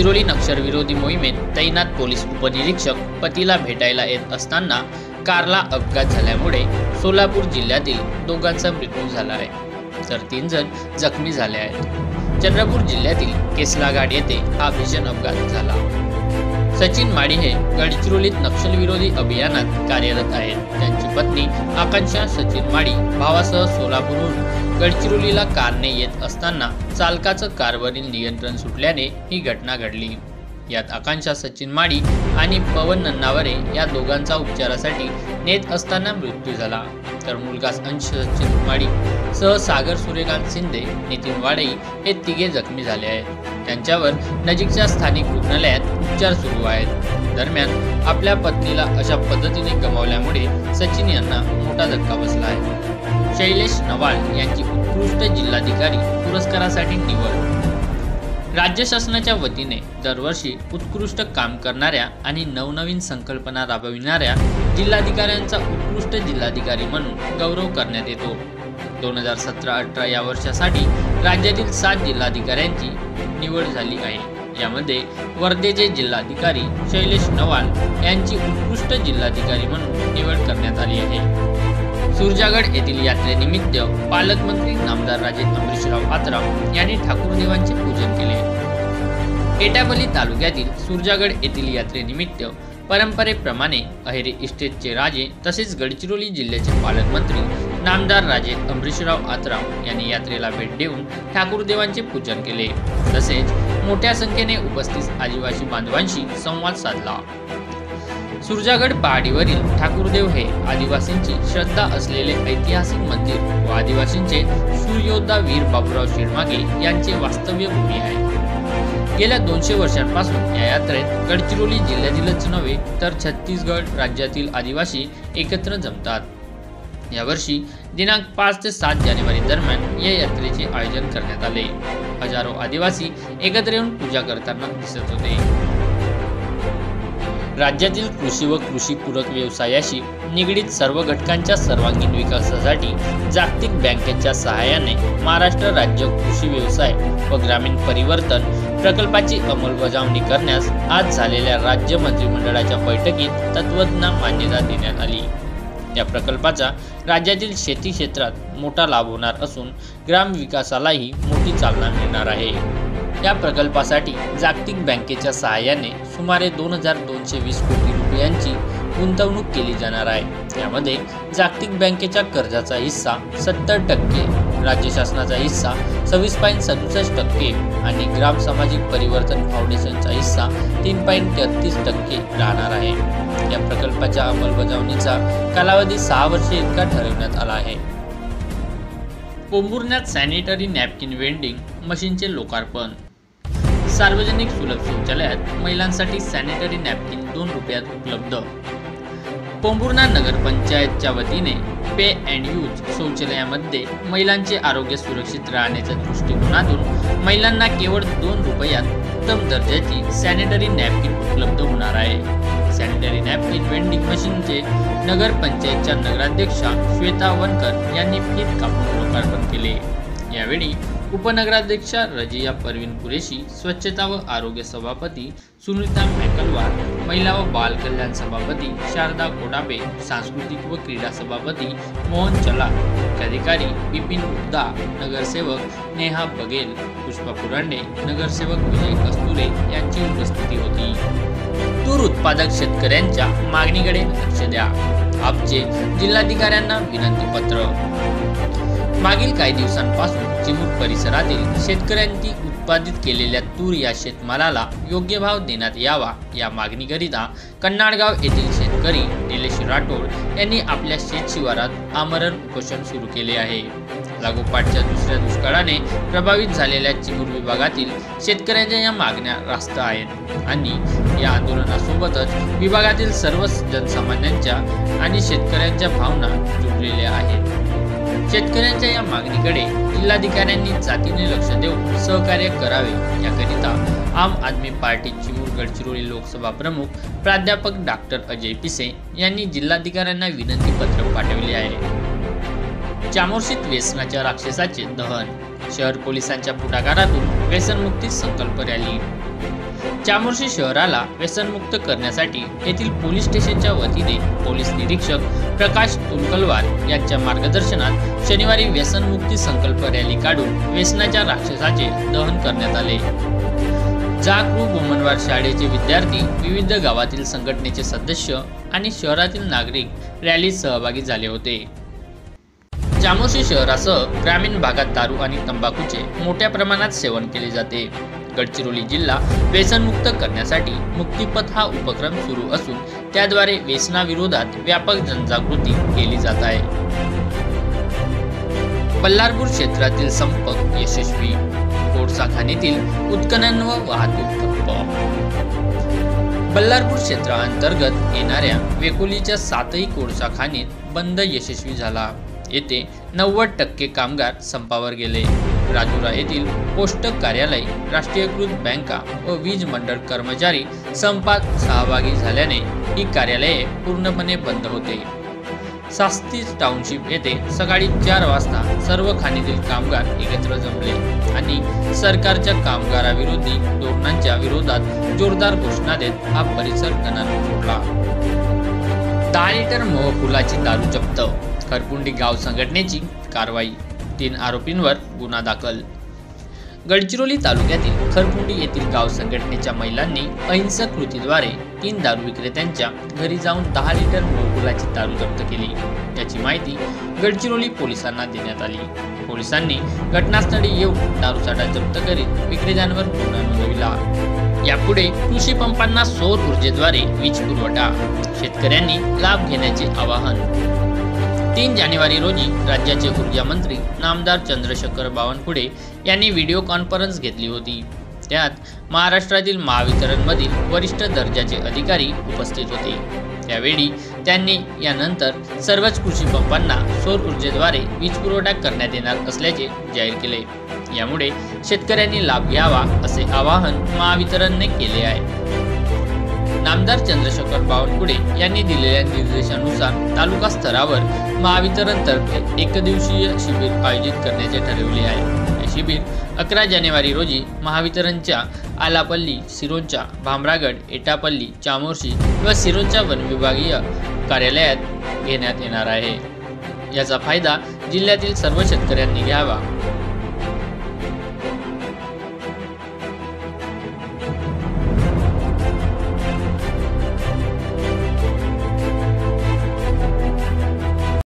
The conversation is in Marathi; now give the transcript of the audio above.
गडचिरोली नक्षलविरोधी मोहिमेत तैनात पोलीस उपनिरीक्षक पतीला भेटायला येत असताना कारला अपघात झाल्यामुळे सोलापूर जिल्ह्यातील दोघांचा मृत्यू झाला आहे. तर तीन जण जखमी झाले आहेत. चंद्रपूर जिल्ह्यातील केसलाघाट येथे हा भीषण अपघात झाला. सचिन माडी हे गडचिरोलीत नक्षलविरोधी अभियानात कार्यरत आहेत. त्यांची पत्नी आकांक्षा सचिन माडी भावासह सोलापूरहून गडचिरोलीला कारने येत असताना चालकाचं कारवरील नियंत्रण सुटल्याने ही घटना घडली. यात आकांक्षा सचिन माळी आणि पवन नन्नावरे या दोघांचा उपचारासाठी नेत असताना मृत्यू झाला. तर मुलगा अंश सचिन माळी सह सागर सूर्यकांत शिंदे नितीन वाडई हे तिघे जखमी झाले आहेत. त्यांच्यावर नजीकच्या स्थानिक रुग्णालयात उपचार सुरू आहेत. दरम्यान आपल्या पत्नीला अशा पद्धतीने गमावल्यामुळे सचिन यांना मोठा धक्का बसला आहे. शैलेश नवाळ यांची उत्कृष्ट जिल्हाधिकारी पुरस्कारासाठी निवड राज्य शासनाच्या वतीने दरवर्षी उत्कृष्ट काम करणाऱ्या आणि नवनवीन संकल्पना राबविणाऱ्या जिल्हाधिकाऱ्यांचा उत्कृष्ट जिल्हाधिकारी म्हणून गौरव करण्यात येतो. दोन हजार सतरा अठरा या वर्षासाठी राज्यातील सात जिल्हाधिकाऱ्यांची निवड झाली आहे. यामध्ये वर्धेचे जिल्हाधिकारी शैलेश नवाल यांची उत्कृष्ट जिल्हाधिकारी म्हणून निवड करण्यात आली आहे. सुरजागड येथील यात्रेनिमित्त पालकमंत्री नामदार राजे अमरीशराव आत्राम यांनी ठाकूरदेवांचे पूजन केले. एटापल्ली तालुक्यातील सुरजागड येथील यात्रेनिमित्त परंपरेप्रमाणे अहेरी इस्टेटचे राजे तसेच गडचिरोली जिल्ह्याचे पालकमंत्री नामदार राजे अमरीशराव आत्राम यांनी यात्रेला भेट देऊन ठाकूरदेवांचे पूजन केले. तसेच मोठ्या संख्येने उपस्थित आदिवासी बांधवांशी संवाद साधला. सुरजागड पहाडीवरील ठाकूरदेव हे आदिवासींची श्रद्धा असलेले ऐतिहासिक मंदिर व आदिवासींचे सूर्योद्धा वीर बाबूराव शिरमागे यांचे वास्तव्य भूमी आहे. गेल्या दोनशे वर्षांपासून या यात्रेत गडचिरोली जिल्ह्यातीलच नव्हे तर छत्तीसगड राज्यातील आदिवासी एकत्र जमतात. यावर्षी दिनांक पाच ते सात जानेवारी दरम्यान या यात्रेचे आयोजन करण्यात आले. हजारो आदिवासी एकत्र येऊन पूजा करताना दिसत होते. राज्यातील कृषी व कृषीपूरक व्यवसायाशी निगडीत सर्व घटकांच्या सर्वांगीण विकासासाठी जागतिक बँकेच्या सहाय्याने महाराष्ट्र राज्य कृषी व्यवसाय व ग्रामीण परिवर्तन प्रकल्पाची अंमलबजावणी करण्यास आज झालेल्या राज्य मंत्रिमंडळाच्या बैठकीत तत्वज्ञ मान्यता देण्यात आली. या प्रकल्पाचा राज्यातील शेती क्षेत्रात मोठा लाभ होणार असून ग्राम विकासालाही मोठी चालना मिळणार आहे. या प्रकल्पासाठी जागतिक बँकेच्या सहाय्याने सुमारे दोन हजार दोनशे वीस कोटी रुपयांची गुंतवणूक केली जाणार आहे. यामध्ये जागतिक बँकेच्या कर्जाचा हिस्सा सत्तर टक्के राज्य शासनाचा हिस्सा सव्वीस पॉईंट सदुसष्ट टक्के आणि ग्राम सामाजिक परिवर्तन फाउंडेशनचा हिस्सा तीन पॉईंट तेहतीस टक्के राहणार आहे. या प्रकल्पाच्या अंमलबजावणीचा कालावधी सहा वर्षे इतका ठरवण्यात आला आहे. पोंभुर्ण्यात सॅनिटरी नॅपकिन वेंडिंग मशीनचे लोकार्पण सार्वजनिक सुलभ शौचालयात महिलांसाठी सॅनिटरी नॅपकिन दोन रुपयात उपलब्ध. पोंभुर्णा नगरपंचायतच्या वतीने पे अँड यूज शौचालयामध्ये महिलांचे आरोग्य सुरक्षित राहण्याच्या दृष्टिकोनातून महिलांना केवळ दोन रुपयात उत्तम दर्जाची सॅनिटरी नॅपकिन उपलब्ध होणार आहे. सॅनिटरी नॅपकिन वेंडिंग मशीनचे नगरपंचायतच्या नगराध्यक्षा श्वेता वनकर यांनी फीत कापून लोकार्पण केले. यावेळी उपनगराध्यक्षा रजिया परवीन कुरेशी स्वच्छता व आरोग्य सभापती सुनीता मॅकलवार महिला व बाल कल्याण सभापती शारदा कोडाबे सांस्कृतिक व क्रीडा सभापती मोहन चला मुख्याधिकारी बिपिन गुप्ता नगरसेवक नेहा बघेल पुष्पा पुरांडे नगरसेवक विजय कस्तुरे यांची उपस्थिती होती. तूर उत्पादक शेतकऱ्यांच्या मागणीकडे लक्ष द्या. आपचे जिल्हाधिकाऱ्यांना विनंती पत्र मागील काही दिवसांपासून चिमूट परिसरातील शेतकऱ्यांनी उत्पादित केलेल्या तूर या शेतमालाला योग्य भाव देण्यात यावा या मागणीकरिता कन्नाडगाव येथील शेतकरी निलेश राठोड यांनी आपल्या शेत शिवारात आमरण उपोषण सुरू केले आहे. लागोपाठच्या दुसऱ्या दुष्काळाने प्रभावित झालेल्या चिमूर विभागातील शेतकऱ्यांच्या या मागण्या रास्त आहेत आणि या आंदोलनासोबतच विभागातील सर्व जनसामान्यांच्या आणि शेतकऱ्यांच्या भावना जुळलेल्या आहेत. शेतकऱ्यांच्या या मागणीकडे जिल्हाधिकाऱ्यांनी जातीने लक्ष देऊन सहकार्य करावे याकरिता आम आदमी पार्टी चिमूर गडचिरोली लोकसभा प्रमुख प्राध्यापक डॉक्टर अजय पिसे यांनी जिल्हाधिकाऱ्यांना विनंती पत्र पाठवले आहे. चामोर्शीत व्यसनाच्या राक्षसाचे दहन शहर पोलिसांच्या पुढाकारातून व्यसनमुक्ती संकल्प रॅली चामोर्शी शहराला व्यसनमुक्त करण्यासाठी येथील पोलीस स्टेशनच्या वतीने पोलीस निरीक्षक प्रकाश तुलकलवार यांच्या मार्गदर्शनात शनिवारी व्यसनमुक्ती संकल्प रॅली काढून व्यसनाच्या राक्षसाचे दहन करण्यात आले. जागरूक गोमनवार शाळेचे विद्यार्थी विविध गावातील संघटनेचे सदस्य आणि शहरातील नागरिक रॅलीत सहभागी झाले होते. चामोशी शहरासह ग्रामीण भागात दारू आणि तंबाखूचे मोठ्या प्रमाणात सेवन केले जाते. गडचिरोली जिल्हा व्यसनमुक्त करण्यासाठी मुक्तिपथ हा उपक्रम सुरू असून त्याद्वारे व्यसनाविरोधात व्यापक जनजागृती केली जात आहे. बल्लारपूर क्षेत्रातील संप यशस्वी. कोळसा खाणीतील उत्खनन व वाहतूक ठप्प. बल्लारपूर क्षेत्राअंतर्गत येणाऱ्या वेकोलीच्या सातही कोळसा खाणीत बंद यशस्वी झाला. येथे नव्वद टक्के कामगार संपावर गेले. राजुरा येथील पोस्टक कार्यालय राष्ट्रीयकृत बँका व वीज मंडळ कर्मचारी संपात सहभागी झाल्याने ही कार्यालये पूर्णपणे बंद होते. सास्तीज टाउनशिप येथे सकाळी चार वाजता सर्व खाणीतील कामगार एकत्र जमले आणि सरकारच्या कामगाराविरोधी धोरणांच्या विरोधात जोरदार घोषणा देत हा परिसर गणानं सोडला दहा लिटर मोहफुलाची दारू जप्त खरपुंडी गाव संघटनेची कारवाई तीन आरोपींवर गुन्हा दाखल. गडचिरोली तालुक्यातील खरपुंडी येथील गाव संघटनेच्या महिलांनी अहिंसक कृतीद्वारे तीन दारू विक्रेत्यांच्या घरी जाऊन दहा लिटर मोहफुलाची दारू जप्त केली. याची माहिती गडचिरोली पोलिसांना देण्यात आली. पोलिसांनी घटनास्थळी येऊन दारूसाठा जप्त करीत विक्रेत्यांवर गुन्हा नोंदविला. यापुढे कृषी पंपांना सौर ऊर्जेद्वारे वीज पुरवठा. शेतकऱ्यांनी लाभ घेण्याचे आवाहन तीन जानेवारी रोजी राज्याचे ऊर्जा मंत्री नामदार चंद्रशेखर बावनकुळे यांनी व्हिडिओ कॉन्फरन्स घेतली होती. त्यात महाराष्ट्रातील महावितरणमधील वरिष्ठ दर्जाचे अधिकारी उपस्थित होते. त्यावेळी त्यांनी यानंतर सर्वच कृषी पंपांना सौर ऊर्जेद्वारे वीज पुरवठा करण्यात येणार असल्याचे जाहीर केले. यामुळे शेतकऱ्यांनी लाभ घ्यावा असे आवाहन महावितरणने केले आहे. नामदार चंद्रशेखर बावनकुळे यांनी दिलेल्या निर्देशानुसार तालुका स्तरावर महावितरणतर्फे एकदिवसीय शिबिर आयोजित करण्याचे ठरवले आहे. हे शिबिर अकरा जानेवारी रोजी महावितरणच्या आलापल्ली सिरोंचा भामरागड एटापल्ली चामोर्शी व सिरोंच्या वनविभागीय कार्यालयात घेण्यात येणार आहे. याचा फायदा जिल्ह्यातील सर्व शेतकऱ्यांनी घ्यावा.